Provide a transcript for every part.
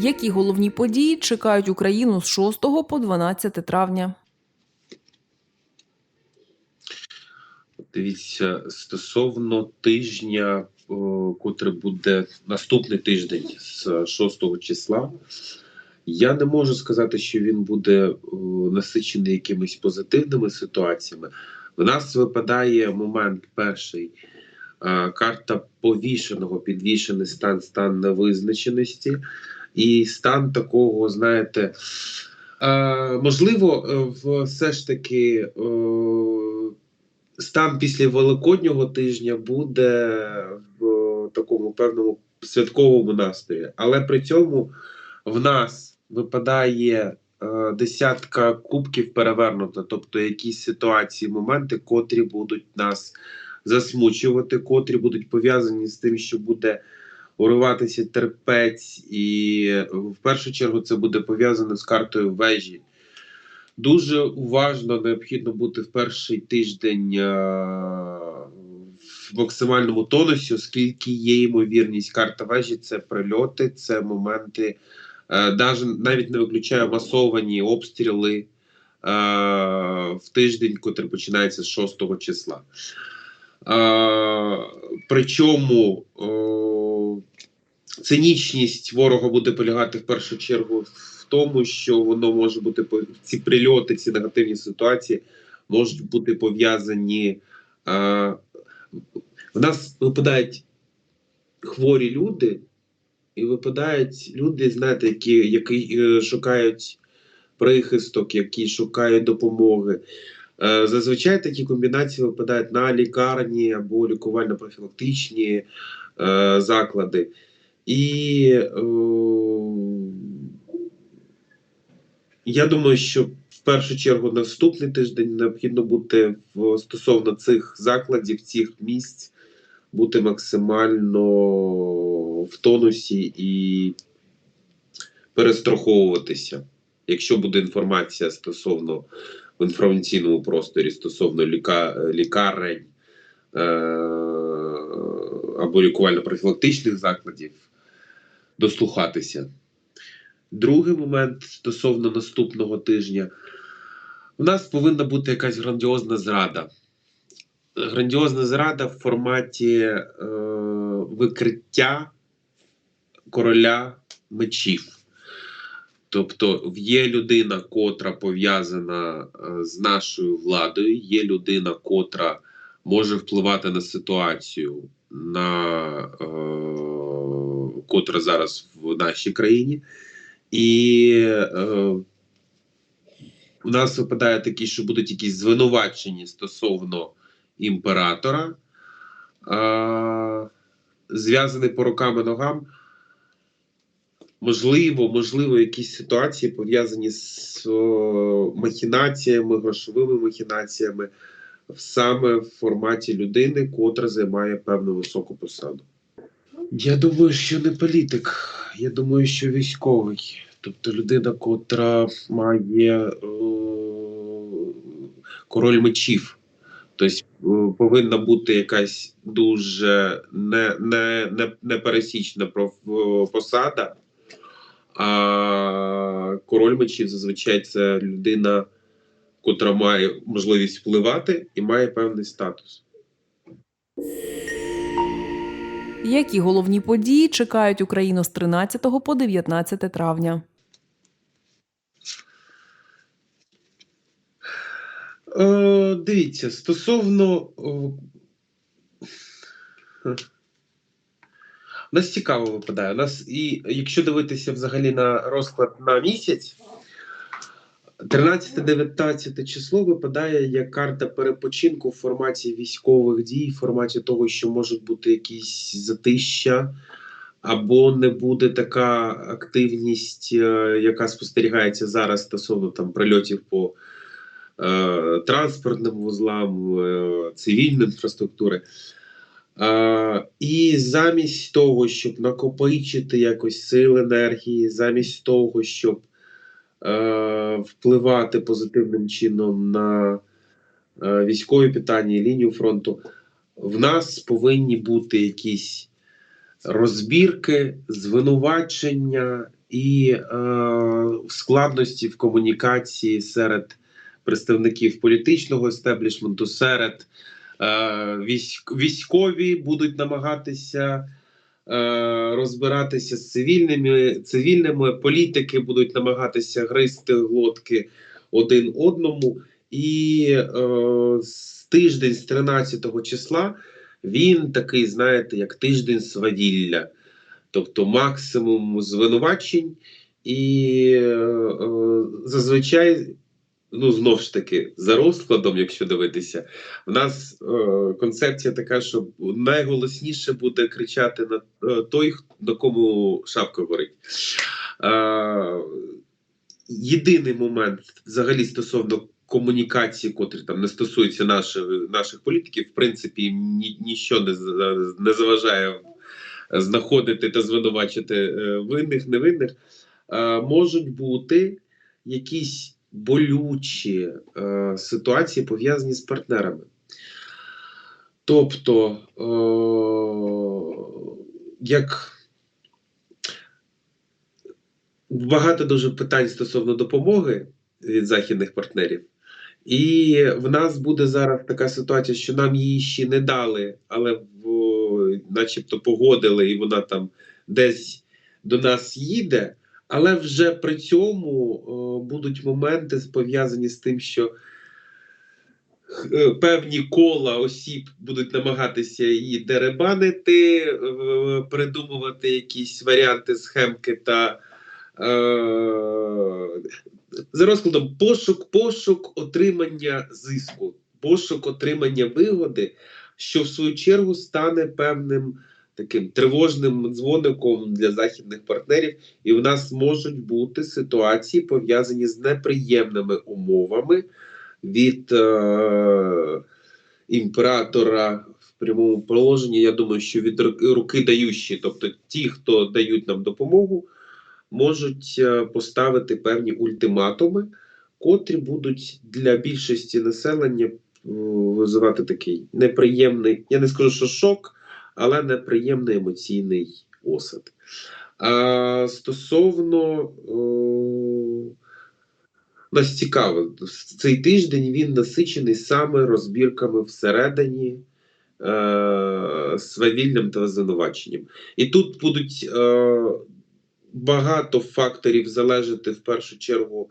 Які головні події чекають Україну з 6 по 12 травня? Дивіться, стосовно тижня, котрий буде наступний тиждень з 6 числа, я не можу сказати, що він буде насичений якимись позитивними ситуаціями. В нас випадає момент перший. Карта повішеного, підвішений стан, стан невизначеності, і стан такого, знаєте, е, можливо, е, все ж таки е, стан після Великоднього тижня буде в такому певному святковому настрої, але при цьому в нас випадає е, десятка кубків перевернута, тобто якісь ситуації, моменти, котрі будуть нас засмучувати, котрі будуть пов'язані з тим, що буде уриватися терпець, і в першу чергу це буде пов'язано з картою вежі. Дуже уважно необхідно бути в перший тиждень е, в максимальному тонусі, оскільки є ймовірність карта вежі це прильоти, це моменти, е, навіть не виключаю масовані обстріли е, в тиждень, котрий починається з 6 числа. Причому цинічність ворога буде полягати в першу чергу в тому, що воно може бути ці прильоти, ці негативні ситуації можуть бути пов'язані. В нас випадають хворі люди, і випадають люди, знаєте, які, які е, шукають прихисток, які шукають допомоги. Е, Зазвичай такі комбінації випадають на лікарні або лікувально-профілактичні е, заклади. І е, я думаю, що в першу чергу наступний тиждень необхідно бути стосовно цих закладів, цих місць, бути максимально в тонусі і перестраховуватися. Якщо буде інформація стосовно в інформаційному просторі стосовно ліка, лікарень е, або лікувально-профілактичних закладів, дослухатися. Другий момент стосовно наступного тижня. У нас повинна бути якась грандіозна зрада. Грандіозна зрада в форматі е, викриття короля мечів. Тобто є людина, котра пов'язана е, з нашою владою, є людина, котра може впливати на ситуацію, на, е, котра зараз в нашій країні. І е, нас випадає такі, що будуть якісь звинувачення стосовно імператора, е, зв'язаний по рукам і ногам. Можливо, можливо, якісь ситуації пов'язані з о, махінаціями, грошовими махінаціями, саме в форматі людини, котра займає певну високу посаду. Я думаю, що не політик, я думаю, що військовий. Тобто людина, котра має е, король мечів. Тобто повинна бути якась дуже не, не, не, посада. А король мечів зазвичай це людина, котра має можливість впливати і має певний статус. Які головні події чекають Україну з 13 по 19 травня? Е, дивіться, стосовно. Нас цікаво випадає. У нас, і якщо дивитися взагалі на розклад на місяць, 13-19 число випадає як карта перепочинку в форматі військових дій, в форматі того, що можуть бути якісь затища, або не буде така активність, е, яка спостерігається зараз стосовно там прильотів по е, транспортним вузлам, е, цивільної інфраструктури. Е, і замість того, щоб накопичити якось сил енергії, замість того, щоб е, впливати позитивним чином на е, військові питання і лінію фронту, в нас повинні бути якісь розбірки, звинувачення і е, складності в комунікації серед представників політичного естеблішменту, серед військові будуть намагатися е, розбиратися з цивільними, цивільними політики будуть намагатися гризти глотки один одному. І е, з тиждень з 13 числа він такий, знаєте, як тиждень свавілля, тобто максимум звинувачень, і е, е, зазвичай, ну знову ж таки, за розкладом, якщо дивитися, в нас е, концепція така, що найголосніше буде кричати на е, той, на кому шапка горить. Е, єдиний момент взагалі стосовно комунікації, котрі там не стосуються наших, наших політиків, в принципі, ні, ніщо не, не заважає знаходити та звинувачити е, винних, невинних, е, можуть бути якісь болючі е, ситуації пов'язані з партнерами. Тобто, е, як багато дуже питань стосовно допомоги від західних партнерів. І в нас буде зараз така ситуація, що нам її ще не дали, але в, начебто погодили, і вона там десь до нас їде. Але вже при цьому е, будуть моменти пов'язані з тим, що е, певні кола осіб будуть намагатися її деребанити, е, придумувати якісь варіанти схемки та за розкладом пошук, пошук отримання зиску, пошук отримання вигоди, що в свою чергу стане певним таким тривожним дзвоником для західних партнерів, і в нас можуть бути ситуації пов'язані з неприємними умовами від е, імператора прямому положенні. Я думаю, що від руки- даючі, тобто ті, хто дають нам допомогу, можуть е, поставити певні ультиматуми, котрі будуть для більшості населення визивати такий неприємний, я не скажу, що шок, але неприємний емоційний осад. А стосовно е, нас цікаво, цей тиждень він насичений саме розбірками всередині. Е, свавіллям та звинуваченням. І тут будуть е, багато факторів залежати в першу чергу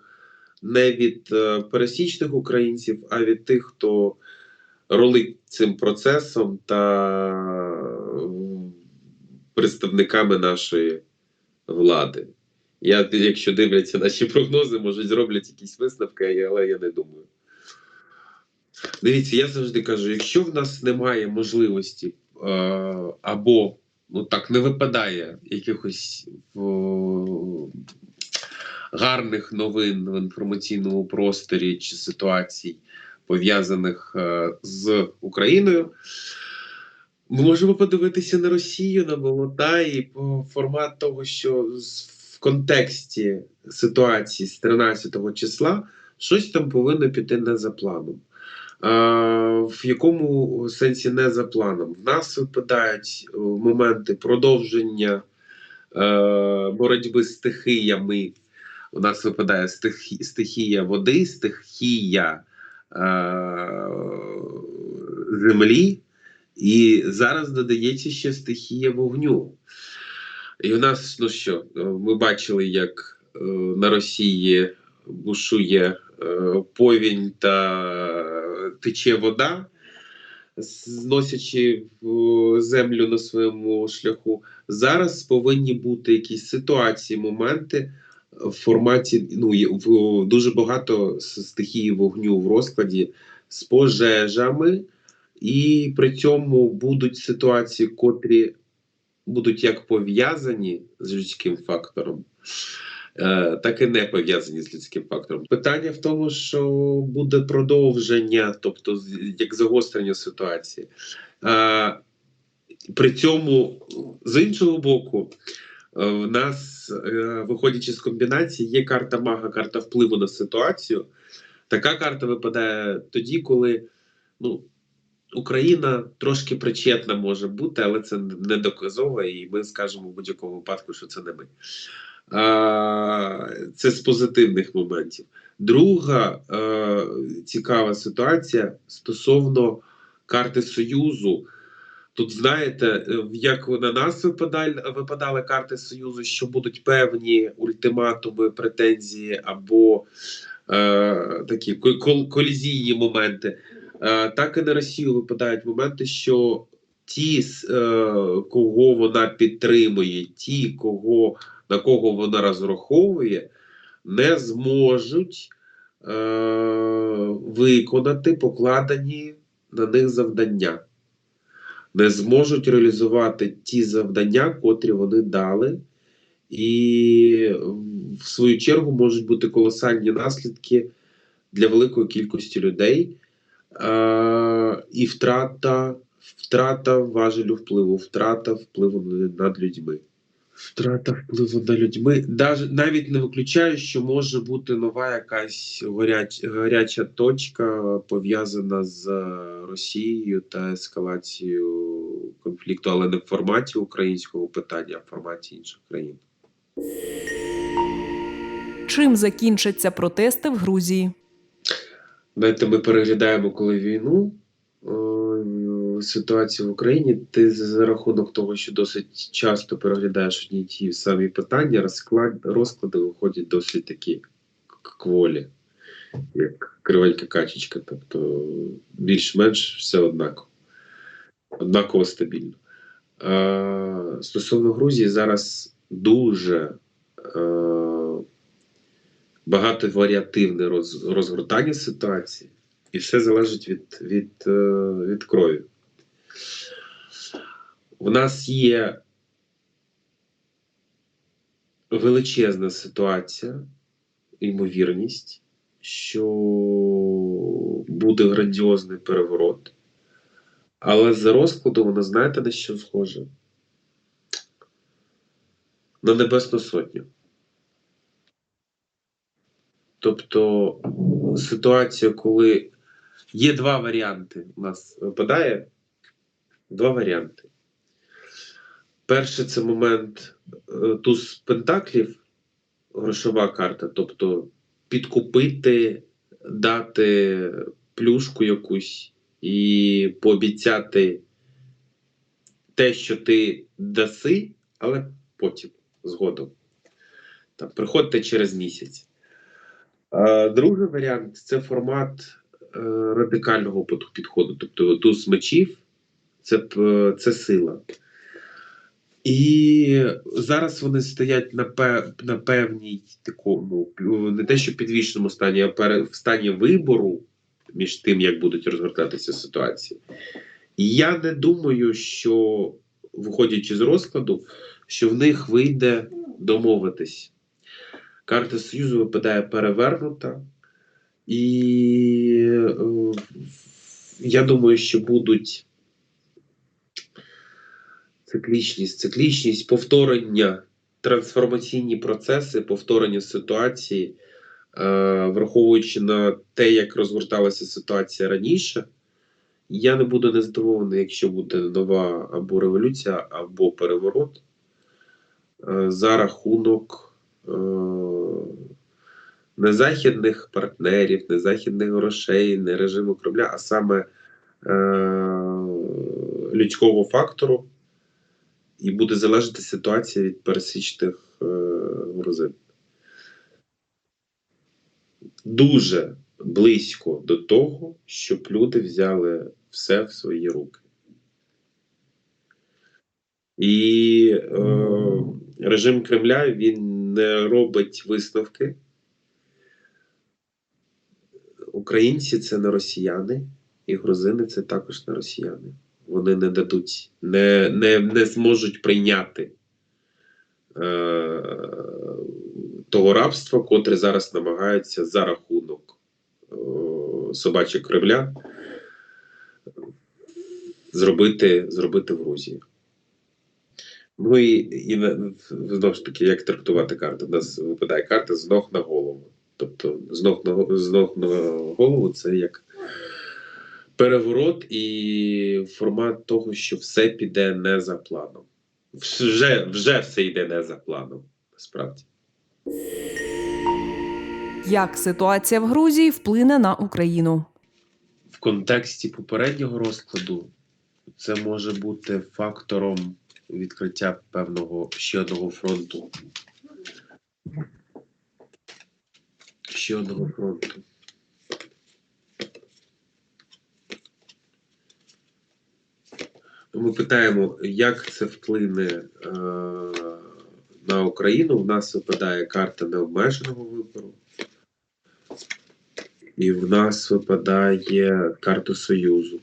не від е, пересічних українців, а від тих, хто ролить цим процесом та представниками нашої влади. Я, якщо дивляться наші прогнози, може зроблять якісь висновки, але я не думаю. Дивіться, я завжди кажу: якщо в нас немає можливості е, або ну так не випадає якихось гарних новин в інформаційному просторі чи ситуацій, пов'язаних е, з Україною, ми можемо подивитися на Росію, на болота і по формат того, що в контексті ситуації з 13 числа щось там повинно піти не за планом. А, в якому сенсі не за планом? В нас випадають е, моменти продовження е, боротьби з стихіями. У нас випадає стихі, стихія води, стихія е, землі, і зараз додається ще стихія вогню. І у нас, ну що, е, ми бачили, як е, на Росії бушує е, повінь та тече вода, зносячи в землю на своєму шляху. Зараз повинні бути якісь ситуації, моменти в форматі. Ну, в, дуже багато стихії вогню в розкладі з пожежами, і при цьому будуть ситуації, котрі будуть як пов'язані з людським фактором, е, так і не пов'язані з людським фактором. Питання в тому, що буде продовження, тобто як загострення ситуації. Е, При цьому, з іншого боку, е, в нас, виходячи з комбінації, є карта мага, карта впливу на ситуацію. Така карта випадає тоді, коли ну, Україна трошки причетна може бути, але це не доказово, і ми скажемо в будь-якому випадку, що це не ми. Це з позитивних моментів. Друга е, цікава ситуація стосовно карти Союзу. Тут знаєте, е, як на нас випадали, випадали карти Союзу, що будуть певні ультиматуми, претензії або е, такі кол- колізійні моменти. Е, так і на Росію випадають моменти, що ті, е, кого вона підтримує, ті, кого, на кого вона розраховує, не зможуть е, виконати покладені на них завдання, не зможуть реалізувати ті завдання, котрі вони дали, і в свою чергу можуть бути колосальні наслідки для великої кількості людей. Е, і втрата, втрата важелю впливу, втрата впливу над людьми. Втрата впливу над людьми. Даже, навіть не виключаю, що може бути нова якась горяч, гаряча точка, пов'язана з Росією та ескалацією конфлікту, але не в форматі українського питання, а в форматі інших країн. Чим закінчаться протести в Грузії? Знаєте, ми переглядаємо коли війну, е, ситуацію в Україні. Ти за рахунок того, що досить часто переглядаєш одні ті самі питання, розклад, розклади виходять досить такі кволі, як кривенька качечка. Тобто більш-менш все однаково, однаково стабільно. Е, стосовно Грузії, зараз дуже е, багатоваріативне роз, розгортання ситуації, і все залежить від, від, е, від крові. У нас є величезна ситуація, ймовірність, що буде грандіозний переворот. Але за розкладом вона знаєте на що схоже? На Небесну Сотню. Тобто ситуація, коли є два варіанти, у нас випадає два варіанти. Перший це момент е, туз пентаклів, грошова карта, тобто підкупити, дати плюшку якусь і пообіцяти те, що ти даси, але потім згодом. Там, приходьте через місяць. А, Другий варіант це формат е, радикального під- підходу. Тобто туз мечів це, це сила. І зараз вони стоять на, пе- на певній такому, не те, що підвішеному стані, а в стані вибору між тим, як будуть розгортатися ситуації. Я не думаю, що, виходячи з розкладу, що в них вийде домовитись. Карта Союзу випадає перевернута, і е, я думаю, що будуть циклічність, циклічність, повторення, трансформаційні процеси, повторення ситуації, е, враховуючи на те, як розгорталася ситуація раніше. Я не буду незадоволений, якщо буде нова або революція, або переворот е, за рахунок не західних партнерів, не західних грошей, не режиму Кремля, а саме е, людського фактору, і буде залежати ситуація від пересічних е, грузин. Дуже близько до того, щоб люди взяли все в свої руки. І е, режим Кремля він не робить висновки. Українці це не росіяни, і грузини це також не росіяни. Вони не дадуть, не, не, не зможуть прийняти е, того рабства, котре зараз намагаються за рахунок е, собачого Кремля зробити, зробити в Грузії. Ну і, і знову ж таки, як трактувати карту? У нас випадає карта з ног на голову. Тобто з ног на, з ног на голову це як переворот і формат того, що все піде не за планом. Вже, вже все йде не за планом, насправді. Як ситуація в Грузії вплине на Україну? В контексті попереднього розкладу це може бути фактором відкриття певного ще одного фронту. Ще одного фронту. Ми питаємо, як це вплине е, на Україну. У нас випадає карта необмеженого вибору. І в нас випадає карта Союзу.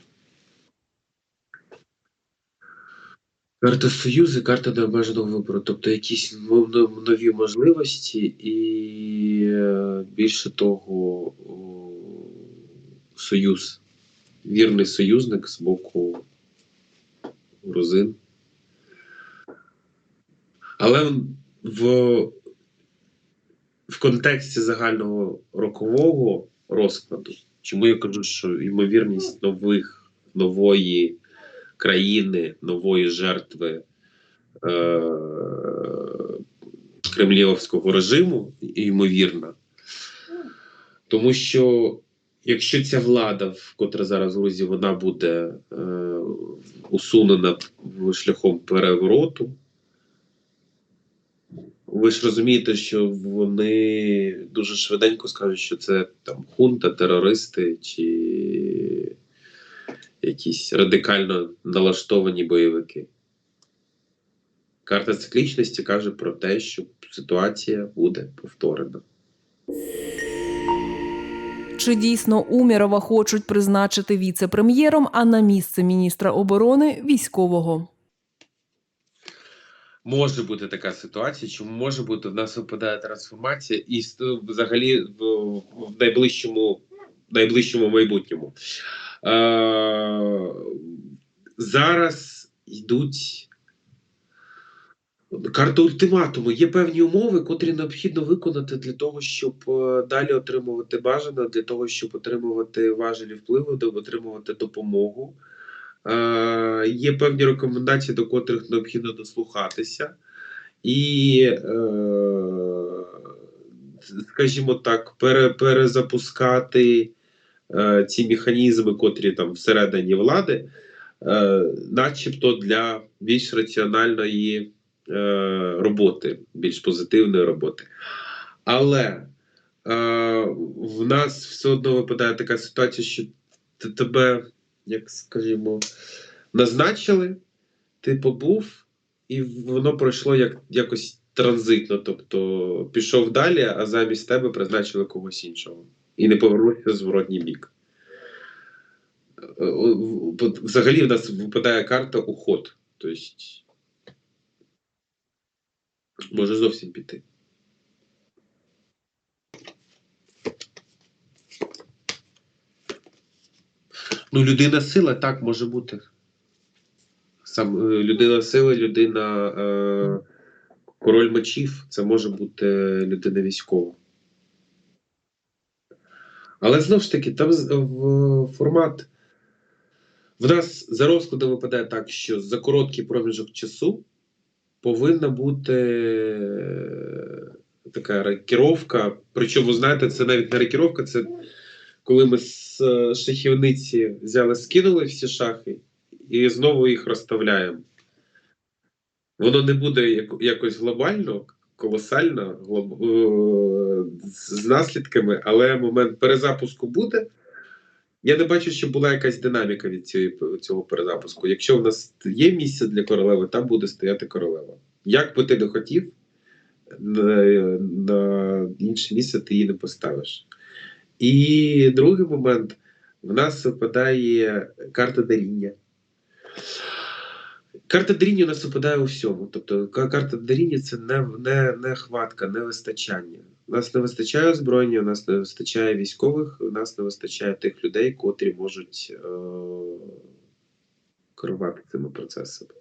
Карта Союзу, карта необмеженого вибору, тобто якісь ну- ну- нові можливості, і е, більше того, союз, вірний союзник з боку грузин. Але в, в контексті загального рокового розкладу, чому я кажу, що ймовірність нових, нової країни, нової жертви е, кремлівського режиму, ймовірна. Тому що якщо ця влада, в котра зараз в Грузії, вона буде е, усунена шляхом перевороту, ви ж розумієте, що вони дуже швиденько скажуть, що це там хунта, терористи чи якісь радикально налаштовані бойовики. Карта циклічності каже про те, що ситуація буде повторена. Чи дійсно Умірова хочуть призначити віце-прем'єром, а на місце міністра оборони військового? Може бути така ситуація, чому може бути в нас випадає трансформація, і взагалі в, в найближчому, найближчому майбутньому. Е, зараз йдуть карта ультиматуму. Є певні умови, котрі необхідно виконати для того, щоб е, далі отримувати бажане, для того, щоб отримувати важелі впливу, отримувати допомогу. Е, є певні рекомендації, до котрих необхідно дослухатися. І, е, скажімо так, пере, перезапускати е, ці механізми, котрі там всередині влади, е, начебто для більш раціональної е, роботи, більш позитивної роботи. Але в нас все одно випадає така ситуація, що тебе, як скажімо, назначили, ти побув, і воно пройшло як, якось транзитно. Тобто пішов далі, а замість тебе призначили когось іншого. І не повернувся в зворотній бік. Е, Взагалі в нас випадає карта уход. Тобто може зовсім піти. Ну, людина сила так може бути. Сам е, людина сила, людина е, король мечів, це може бути людина військова. Але знову ж таки, там формат. В нас за розкладом випадає так, що за короткий проміжок часу повинна бути е, така рокіровка. Причому, знаєте, це навіть не рокіровка, це коли ми з е, шахівниці взяли, скинули всі шахи і знову їх розставляємо. Воно не буде якось глобально, колосально, е, з наслідками, але момент перезапуску буде. Я не бачу, що була якась динаміка від цієї, цього перезапуску. Якщо в нас є місце для королеви, там буде стояти королева. Як би ти не хотів, на, на інше місце ти її не поставиш. І другий момент: в нас випадає карта даріння. Карта даріння у нас випадає у всьому. Тобто карта даріння це не, не, не хватка, не вистачання. У нас не вистачає озброєння, у нас не вистачає військових, у нас не вистачає тих людей, котрі можуть е- керувати цими процесами.